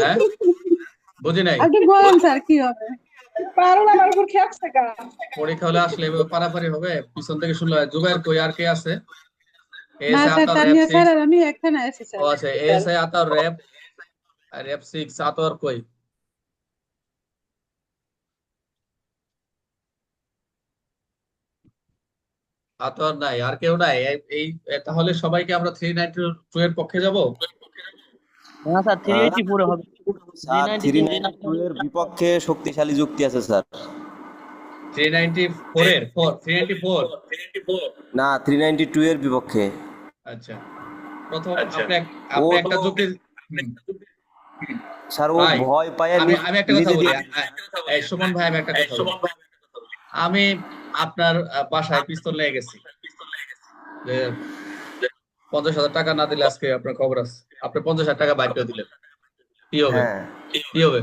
হ্যাঁ? বুঝি নাই? আপনি বলেন স্যার কি হবে? পারুল আমার উপর খেপছে গা। পরীক্ষা হলে আসলে পারাপারি হবে। পিছন থেকে শুনলে জুবাইর কই আর কে আছে? আমি স্যার। ও আতার র্যাপ র্যাপ আতর কই? আতর নাই আর কেউ নাই। এই তাহলে সবাইকে আমরা থ্রি নাইনটি টু এর পক্ষে যাব? না স্যার থ্রি এইটি ফোরে হবে। স্যার থ্রি নাইন টু এর বিপক্ষে শক্তিশালী যুক্তি আছে স্যার। থ্রি নাইনটি ফোর এর? ফোর থ্রি নাইনটি ফোর না থ্রি নাইনটি টু এর বিপক্ষে। আচ্ছা। প্রথম আপনি আপনি একটা যুক্তি স্যার ও ভয় পায় আমি আমি একটা কথা বলি। সুমন ভাই আমি একটা কথা বলি। আমি আপনার বাসায় পিস্তল নিয়ে গেছি। পঞ্চাশ হাজার টাকা না দিলে আজকে আপনার খবর আছে। আপনি পঞ্চাশ হাজার টাকা বাইর দিলেন। কি হবে? হ্যাঁ। কি হবে?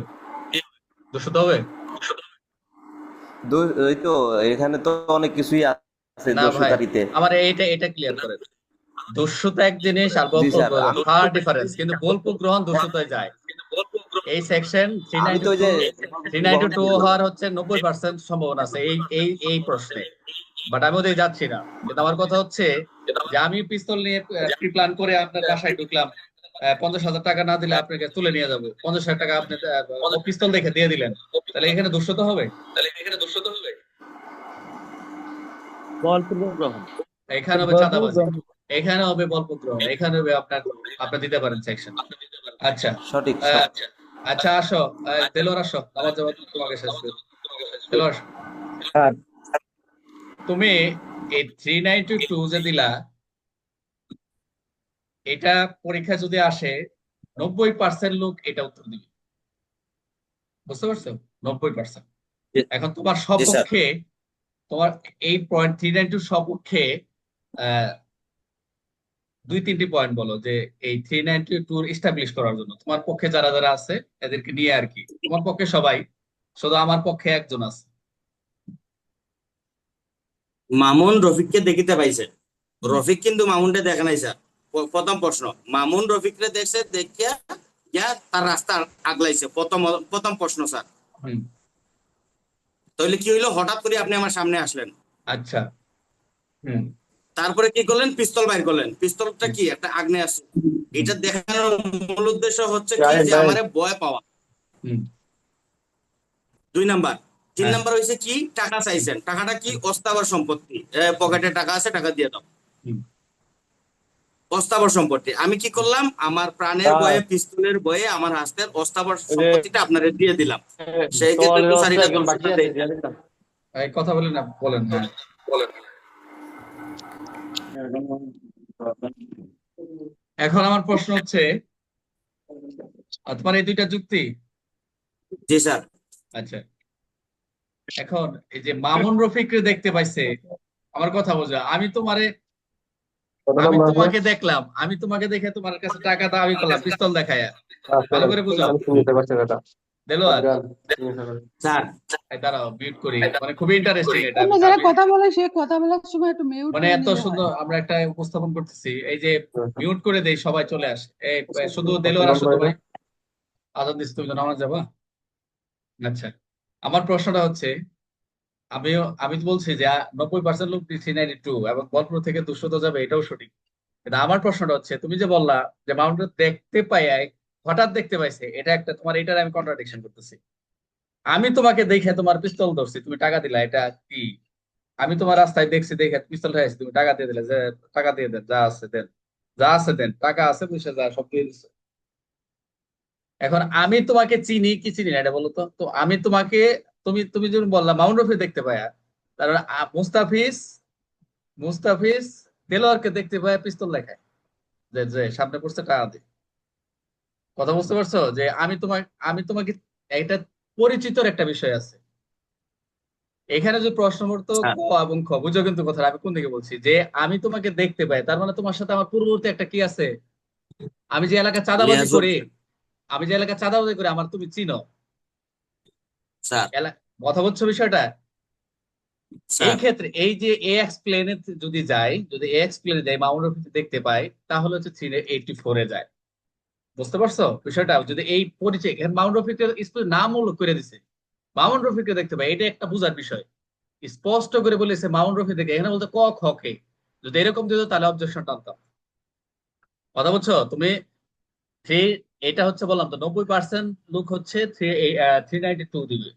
দুশো হবে? ওই তো এখানে তো অনেক কিছুই আছে না আমার এইটা এটা ক্লিয়ার করেন। দস্যুতা এক জিনিস আর ফার ডিফারেন্স কিন্তু বলপ্রগ্রহণ দস্যুতায় যায়। এই সেকশন থ্রি নাইনটি টু হওয়ার হচ্ছে নব্বই পার্সেন্ট সম্ভাবনা আছে। এই এই এই প্রশ্নে। বাট আমি ওদের যাচ্ছি না। কিন্তু আমার কথা হচ্ছে যে আমি পিস্তল নিয়ে প্ল্যান করে আপনার বাসায় ঢুকলাম। পঞ্চাশ হাজার টাকা না দিলে আপনাকে তুলে নিয়ে যাব। পঞ্চাশ হাজার টাকা আপনি পিস্তল দেখে দিয়ে দিলেন। তাহলে এখানে দুঃস্থ হবে? তাহলে এখানে দুঃস্থ হবে? এখানে হবে চাঁদাবাজি। এখানে হবে বলপগ্রহণ এখানে হবে আপনার আপনি দিতে পারেন সেকশন আচ্ছা। সঠিক আচ্ছা আসো। আসো। আমার জবাব তোমাকে শেষ করি। তুমি এই থ্রি নাইনটি টু যে দিলা এটা পরীক্ষা যদি আসে নব্বই পার্সেন্ট লোক এটা উত্তর দিবে। বুঝতে পারছ? নব্বই পার্সেন্ট এখন তোমার সপক্ষে তোমার এই পয়েন্ট থ্রি নাইন টু সপক্ষে আহ, দুই তিনটি পয়েন্ট বলো যে এই থ্রি নাইনটি টু এস্টাবলিশ করার জন্য। তোমার পক্ষে যারা যারা আছে এদেরকে নিয়ে আর কি। তোমার পক্ষে সবাই শুধু আমার পক্ষে একজন আছে। মামুন রফিককে দেখিতে পাইছে। রফিক কিন্তু মামুনটা দেখে নাই স্যার। প্রথম প্রশ্ন মামুন রফিকরে দেখছে দেখিয়া ইয়া তার রাস্তা আগলাইছে। প্রথম প্রথম প্রশ্ন স্যার। তাহলে কি হইল? হঠাৎ করে আপনি আমার সামনে আসলেন। আচ্ছা। হুম। তারপরে কি করলেন? পিস্তল বাইর করলেন। পিস্তলটা কি? একটা আগ্নেয়াস্ত্র এটা দেখানোর মূল উদ্দেশ্য হচ্ছে কি? যে আমারে ভয় পাওয়া। দুই নাম্বার তিন হ্যাঁ। নাম্বার হয়েছে কি? টাকা চাইছেন। টাকাটা কি? অস্থাবর সম্পত্তি। পকেটে টাকা আছে টাকা দিয়ে দাও। হুম। অস্থাবর সম্পত্তি। আমি কি করলাম? আমার প্রাণের বয়ে পিস্তলের বয়ে আমার হাস্তের অস্থাবর সম্পত্তিটা আপনারে দিয়ে দিলাম। সেই ক্ষেত্রে কথা বলেন না বলেন। হ্যাঁ। বলেন এখন আমার প্রশ্ন হচ্ছে তোমার এই দুইটা যুক্তি? জি স্যার। আচ্ছা। এখন এই যে মামুন রফিকরে দেখতে পাইছে আমার কথা বোঝা আমি তোমারে আমি তোমাকে দেখলাম আমি তোমাকে দেখে তোমার কাছে টাকা দাবি করলাম পিস্তল দেখায়। ভালো করে বুঝো। দেলোয়ার? স্যার। দাঁড়াও মিউট করি। মানে খুবই ইন্টারেস্টিং এটা অন্য যারা কথা বলে সে কথা বলার সময় একটু মিউট মানে এত সুন্দর আমরা একটা উপস্থাপন করতেছি এই যে মিউট করে দেই সবাই চলে আসে। এই শুধু দেলোয়ার আসো ভাই। আজাদ দিস তুমি তো নামাজ যাবা? আচ্ছা। আমার প্রশ্নটা হচ্ছে আমি তো বলছি যে নব্বই পার্সেন্ট লোক থ্রি নাইনটি টু এবং বলপুর থেকে দুশো যাবে, এটাও সঠিক। কিন্তু আমার প্রশ্নটা হচ্ছে, তুমি যে বললা যে মাউন্টেন দেখতে পাই, হঠাৎ দেখতে পাইছে, এটা একটা তোমার, এটার আমি কন্ট্রাডিকশন করতেছি। আমি তোমাকে দেখে তোমার পিস্তল ধরছি, তুমি টাকা দিলা, এটা কি? আমি তোমার রাস্তায় দেখছি, দেখে পিস্তল তুমি টাকা দিয়ে দিলে, যে টাকা দিয়ে দেন, যা আছে দেন, যা আছে দেন, টাকা আছে, পয়সা যা, সব দিয়ে দিচ্ছে এখন আমি তোমাকে চিনি কি চিনি না এটা বলো তো? তো আমি তোমাকে তুমি তুমি যখন বললা মাউন্ট রফি দেখতে পায়া তারপরে মুস্তাফিজ মুস্তাফিজ দেলোয়ারকে দেখতে পায় পিস্তল দেখায়। যে যে সামনে পড়ছে টাকা দে। কথা বুঝতে পারছ? যে আমি তোমাকে আমি তোমাকে এটা পরিচিতর একটা বিষয় আছে। এখানে যে প্রশ্ন করতো হ্যাঁ। ক এবং খ বুঝো কিন্তু কথা আমি কোন দিকে বলছি? যে আমি তোমাকে দেখতে পাই তার মানে তোমার সাথে আমার পূর্ববর্তী একটা কি আছে? আমি যে এলাকা চাঁদাবাজি। করি আমি যে এলাকা চাঁদাবাজি করি আমার তুমি চিনো। স্যার। কথা বলছো বিষয়টা? এই ক্ষেত্রে এই যে এ এক্স প্লেনে যদি যাই যদি এ এক্স প্লেনে যাই মাউন্ট অফিসে দেখতে পাই তাহলে হচ্ছে থ্রি এইটটি ফোরে যায়। বুঝতে পারছ বিষয়টা? যদি এই পরিচয় মাউন্ট রফিকের স্কুল নাম উল্লেখ করে দিছে। মাউন্ট রফিককে দেখতে পাই এটা একটা বোঝার বিষয়। স্পষ্ট করে বলেছে মাউন্ট রফি থেকে এখানে বলতে ক খ কে। যদি এরকম দিত তাহলে অবজেকশন টানতাম। কথা বলছো? তুমি থ্রি এটা হচ্ছে বললাম তো নব্বই পার্সেন্ট লোক হচ্ছে থ্রি নাইনটি টু দিবে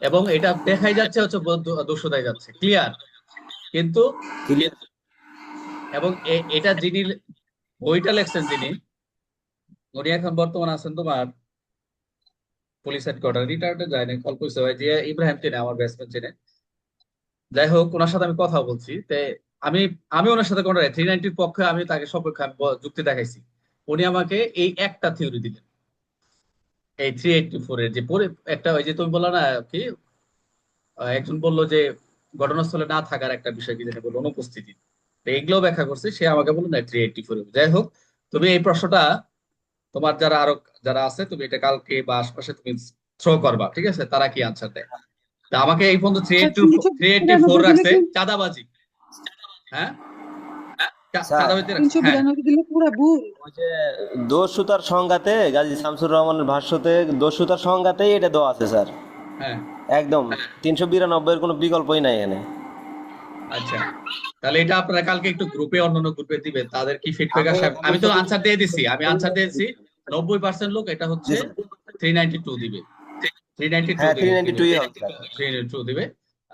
এবং এটা দেখাই যাচ্ছে হচ্ছে দুশোটাই যাচ্ছে। ক্লিয়ার কিন্তু এবং এটা যিনি বইটা লেখছেন যিনি উনি এখন বর্তমান আছেন তোমার পুলিশ হেডকোয়ার্টার রিটায়ার্ডে যায়নি কল কিছু হয় যে ইব্রাহিম চেনে আমার ব্যাটসম্যান চেনে। যাই হোক ওনার সাথে আমি কথা বলছি। তে আমি আমি ওনার সাথে কোনো থ্রি নাইনটির পক্ষে আমি তাকে সপক্ষে আমি যুক্তি দেখাইছি। উনি আমাকে এই একটা থিওরি দিলেন। এই থ্রি এইটটি ফোর এর যে পরে একটা ওই যে তুমি বলল না কি একজন বলল যে ঘটনাস্থলে না থাকার একটা বিষয় কি যেটা বলল অনুপস্থিতি। তো এগুলো ব্যাখ্যা করছে সে আমাকে বলল না থ্রি এইটটি ফোর যাই হোক তুমি এই প্রশ্নটা তোমার যারা আরও যারা আছে তুমি এটা কালকে বা আশপাশে তুমি থ্রো করবা ঠিক আছে? তারা কি আনসার দেয়? তা আমাকে এই পর্যন্ত three eighty three eighty four রাখছে চাঁদাবাজি। হ্যাঁ? হ্যাঁ। বিরানব্বই দিলে পুরো ভুল ওই যে দস্যুতার সংঘাতে গাজী শামসুর রহমানের ভাষ্যতে দস্যুতার সংঘাতেই এটা দেওয়া আছে স্যার। হ্যাঁ। একদম। তিনশো বিরানব্বই এর কোনো বিকল্পই নাই এখানে। আচ্ছা। তাহলে এটা আপনারা কালকে একটু গ্রুপে অন্যান্য গ্রুপে দিবে তাদের কি ফিডব্যাক আসে? আমি- তো আনসার দিয়ে দিছি। আমি আনসার দিয়েছি নব্বই পার্সেন্ট লোক এটা হচ্ছে থ্রি নাইনটি টু দিবে। থ্রি নাইনটি টু হ্যাঁ থ্রি দিবে।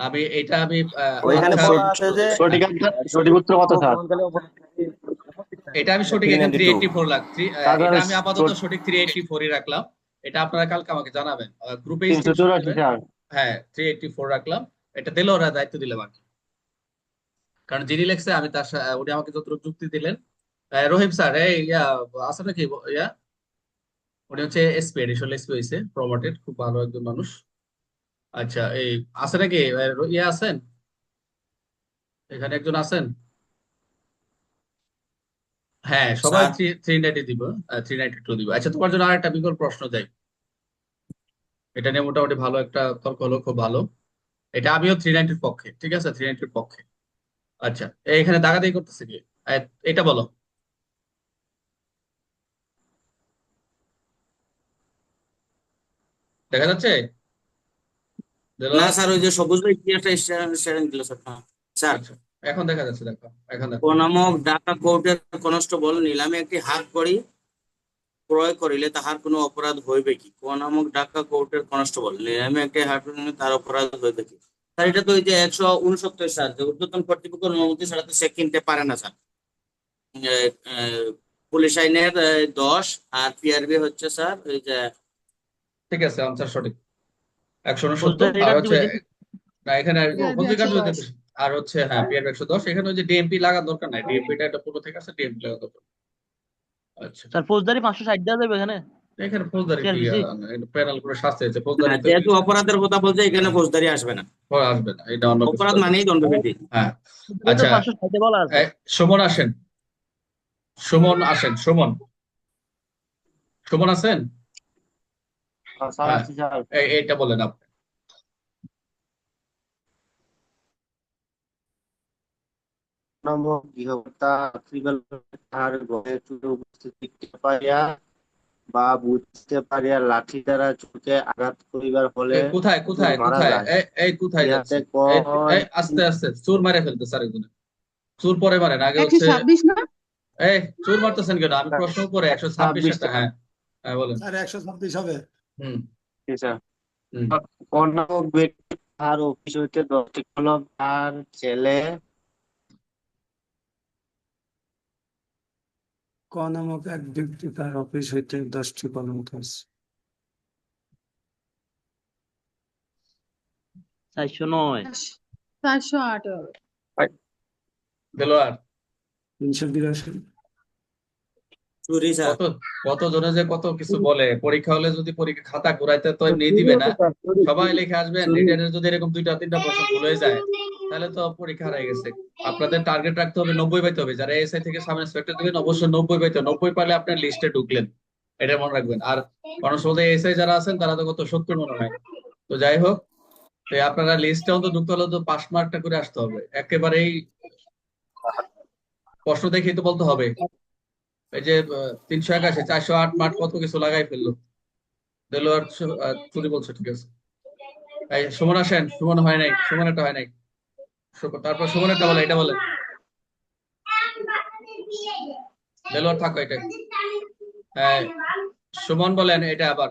আমি এটা আমি ওইখানে যে সঠিক সঠিক উত্তর কত স্যার? এটা আমি সঠিক এখানে থ্রি 392 ফোর লাগছি এটা আমি আপাতত সঠিক থ্রি এইটটি ফোরই রাখলাম। এটা আপনারা কালকে আমাকে জানাবেন। গ্রুপে হ্যাঁ থ্রি এইটটি ফোর রাখলাম। এটা দিলে ওরা দায়িত্ব দিলে বাকি। কারণ যিনি লেখছে আমি তার সা- উনি আমাকে যতটুকু যুক্তি দিলেন। আহ, রহিম স্যার এই ইয়া আছে নাকি ইয়া? উনি হচ্ছে এসপি এডিশনাল এসপি হয়েছে প্রমোটেড খুব ভালো একজন মানুষ। আচ্ছা এই আছে নাকি? ইয়া আছেন? এখানে একজন আছেন? হ্যাঁ সবাই স্যার। থ্রি থ্রি নাইনটি দিব থ্রি নাইনটি টু দিব। আচ্ছা তোমার জন্য আরেকটা বিকল্প প্রশ্ন যাই। এটা নিয়ে মোটামুটি ভালো একটা তর্ক হলো খুব ভালো। এটা আমিও থ্রি নাইনটির পক্ষে ঠিক আছে? থ্রি নাইনটির পক্ষে। আচ্ছা এখানে দাগাদাগি করতেছে কি? এটা বলো। দেখা যাচ্ছে? না? স্যার ওই যে সবুজ ভাই কি একটা স্টারেন দিল স্যার হ্যাঁ। স্যার আচ্ছা এখন দেখা যাচ্ছে দেখো এখন দেখো নামক ঢাকা কোর্টের কনস্টেবল নিলামে একটি হাত কড়ি ক্রয় করিলে তাহার কোনো অপরাধ হইবে কি? নামক ঢাকা কোর্টের কনস্টেবল নিলামে একটি হাত তার অপরাধ হইবে কি? স্যার এটা তো ওই যে একশো উনসত্তর স্যার যে ঊর্ধ্বতন কর্তৃপক্ষ অনুমতি ছাড়া তো সে কিনতে পারে না স্যার। পুলিশ আইনের দশ আর পিআরবি হচ্ছে স্যার ওই যে ঠিক আছে আনসার সঠিক। একশো উনসত্তর আর হচ্ছে না এখানে আর PRB ফৌজদারি কার্ড 110 দিতে- আর হচ্ছে হ্যাঁ পিআর একশো দশ এখানে ওই যে ডিএমপি লাগার দরকার নাই ডিএমপিটা এটা পুরো থেকে আছে ডিএমপি লাগা দরকার আচ্ছা। স্যার ফৌজদারি পাঁচশো ষাট দেওয়া যাবে এখানে? এখানে ফৌজদারি কি প্যানেল করে শাস্তি আছে ফৌজদারি যেহেতু অপরাধের কথা বলছে এখানে ফৌজদারি আসবে না। আসবে না এটা অন্য কিছু অপরাধ মানেই দণ্ডবিধি। হ্যাঁ আচ্ছা। পাঁচশো ষাটে বলা আছে। সুমন আসেন। সুমন আসেন সুমন। সুমন আছেন? হ্যাঁ। এই বলেন আপনি। নামক গৃহকর্তা তাহার ঘরে চুরে উপস্থিতি পাইয়া বা বুঝতে পারিয়া লাঠি দ্বারা চোখে আঘাত করিবার ফলে কোথায় কোথায় কোথায়? এই কোথায় যাচ্ছে? আস্তে আস্তে চুর মারে ফেলতে স্যার একজনে চুর পরে মারেন আগে হচ্ছে এই চুর মারতেছেন কেন? আমি প্রশ্ন করে একশো ছাব্বিশ ছাব্বিশ হ্যাঁ হ্যাঁ বলেন। একশো ছাব্বিশ হবে। হুম। স্যার হুম। ব্যক্তি তাহার অফিস হইতে দশটি কলম তার ছেলে। ক নামক এক ব্যক্তি তার অফিস হইতে দশটি কলম উঠাইছে? চারশো নয়। চারশো আট দেলোয়ার। তিনশো বিরাশি। স্যার। কত কত জনে যে কত কিছু বলে। পরীক্ষা হলে যদি পরীক্ষা খাতা ঘুরাইতে তো এমনি দিবে না। সবাই লিখে আসবেন রিটার্নের যদি এরকম দুইটা তিনটা প্রশ্ন ভুল হয়ে যায় তাহলে তো পরীক্ষা হারাই গেছে। আপনাদের টার্গেট রাখতে হবে নব্বই পাইতে হবে। যারা এসআই থেকে সাব ইন্সপেক্টর দিবেন অবশ্যই নব্বই পাইতে নব্বই পাইলে আপনার লিস্টে ঢুকলেন। এটা মনে রাখবেন। আর মানুষ বলতে এসআই যারা আছেন তারা তো কত সত্তর মনে হয়। তো যাই হোক তো আপনারা লিস্টে অন্তত ঢুকতে হলে তো পাস মার্কটা করে আসতে হবে। একেবারেই প্রশ্ন দেখেই তো বলতে হবে। এই যে তিনশো একাশি, চারশো আট মাঠ কত কিছু লাগাই ফেলল? দেলোয়ার চুরি বলছে, ঠিক আছে। এই সুমন আসেন, সুমন হয় নাই, সুমন এটা হয় নাই। তারপর সুমন এটা বলে এটা বলে। দেলোয়ার থাকো এটা হ্যাঁ সুমন বলেন, এটা আবার।